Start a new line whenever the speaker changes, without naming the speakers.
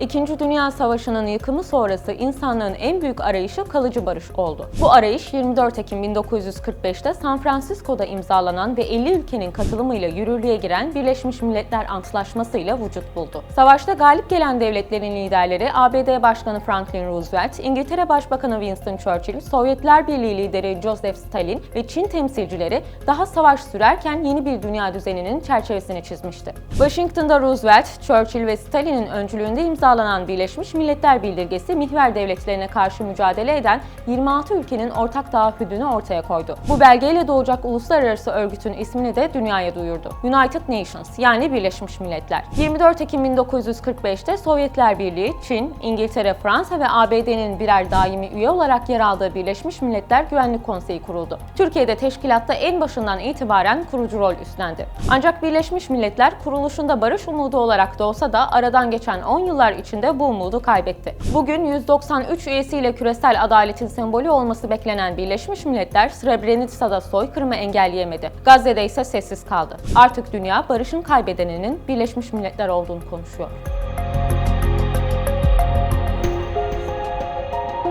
İkinci Dünya Savaşı'nın yıkımı sonrası insanlığın en büyük arayışı kalıcı barış oldu. Bu arayış 24 Ekim 1945'te San Francisco'da imzalanan ve 50 ülkenin katılımıyla yürürlüğe giren Birleşmiş Milletler Antlaşması ile vücut buldu. Savaşta galip gelen devletlerin liderleri ABD Başkanı Franklin Roosevelt, İngiltere Başbakanı Winston Churchill, Sovyetler Birliği lideri Joseph Stalin ve Çin temsilcileri daha savaş sürerken yeni bir dünya düzeninin çerçevesini çizmişti. Washington'da Roosevelt, Churchill ve Stalin'in öncülüğünde imzalanan Birleşmiş Milletler Bildirgesi mihver devletlerine karşı mücadele eden 26 ülkenin ortak taahhüdünü ortaya koydu. Bu belgeyle doğacak uluslararası örgütün ismini de dünyaya duyurdu. United Nations yani Birleşmiş Milletler. 24 Ekim 1945'te Sovyetler Birliği, Çin, İngiltere, Fransa ve ABD'nin birer daimi üye olarak yer aldığı Birleşmiş Milletler Güvenlik Konseyi kuruldu. Türkiye'de teşkilatta en başından itibaren kurucu rol üstlendi. Ancak Birleşmiş Milletler kuruluşunda barış umudu olarak doğsa da aradan geçen 10 yıllar içinde bu umudu kaybetti. Bugün 193 üyesiyle küresel adaletin sembolü olması beklenen Birleşmiş Milletler Srebrenica'da soykırımı engelleyemedi. Gazze'de ise sessiz kaldı. Artık dünya barışın kaybedeninin Birleşmiş Milletler olduğunu konuşuyor.